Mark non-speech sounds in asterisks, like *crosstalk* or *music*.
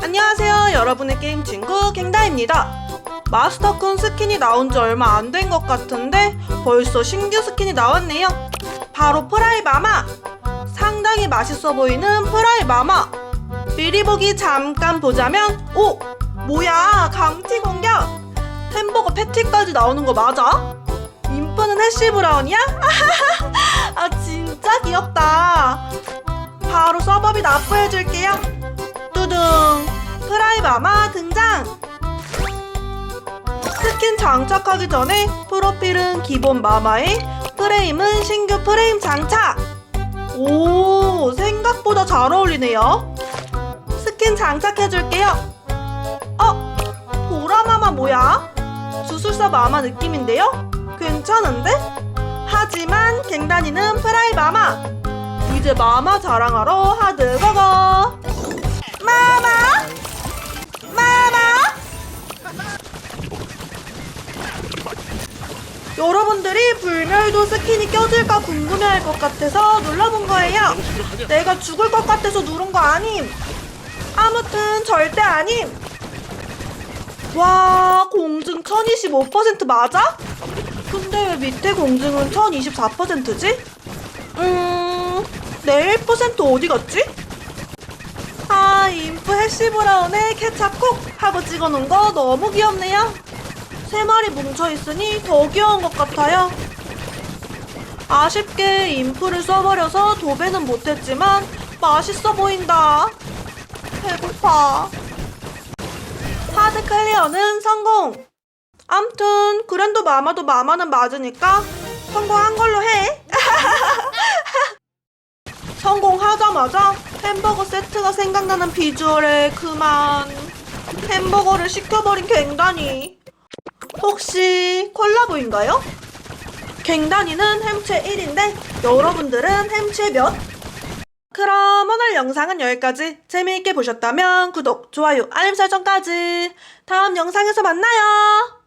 안녕하세요 여러분의 게임 친구 갱다입니다. 마스터쿤 스킨이 나온 지 얼마 안 된 것 같은데 벌써 신규 스킨이 나왔네요. 바로 프라이마마. 상당히 맛있어 보이는 프라이마마. 미리 보기 잠깐 보자면 오! 뭐야 감튀 공격. 햄버거 패티까지 나오는 거 맞아? 인프는 해시 브라운이야? *laughs* 아 진짜 귀엽다. 바로 서버비 납부해줄게요 뚜둥 프라이마마 등장 스킨 장착하기 전에 프로필은 기본 마마에 프레임은 신규 프레임 장착 오 생각보다 잘 어울리네요 스킨 장착해줄게요 어? 보라마마 뭐야? 주술사 마마 느낌인데요? 괜찮은데? 하지만 갱단이는 프라이마마 이제 마마 자랑하러 하드거거 여러분들이 불멸도 스킨이 껴질까 궁금해할 것 같아서 눌러본 거예요 내가 죽을 것 같아서 누른 거 아님 아무튼 절대 아님 와 공증 1025% 맞아? 근데 왜 밑에 공증은 1024%지? 음... 내 1% 어디 갔지? 아 인프 해시 브라운에 케찹콕 하고 찍어놓은 거 너무 귀엽네요 세 마리 뭉쳐있으니 더 귀여운 것 같아요. 아쉽게 인프를 써버려서 도배는 못했지만 맛있어 보인다. 배고파. 하드 클리어는 성공. 암튼 그랜드 마마도 마마는 맞으니까 성공한 걸로 해. *laughs* 성공하자마자 햄버거 세트가 생각나는 비주얼에 그만 햄버거를 시켜버린 갱단이 혹시 콜라보인가요? 갱단이는 햄체 1인데 여러분들은 햄체 몇? 그럼 오늘 영상은 여기까지 재미있게 보셨다면 구독, 좋아요, 알림 설정까지 다음 영상에서 만나요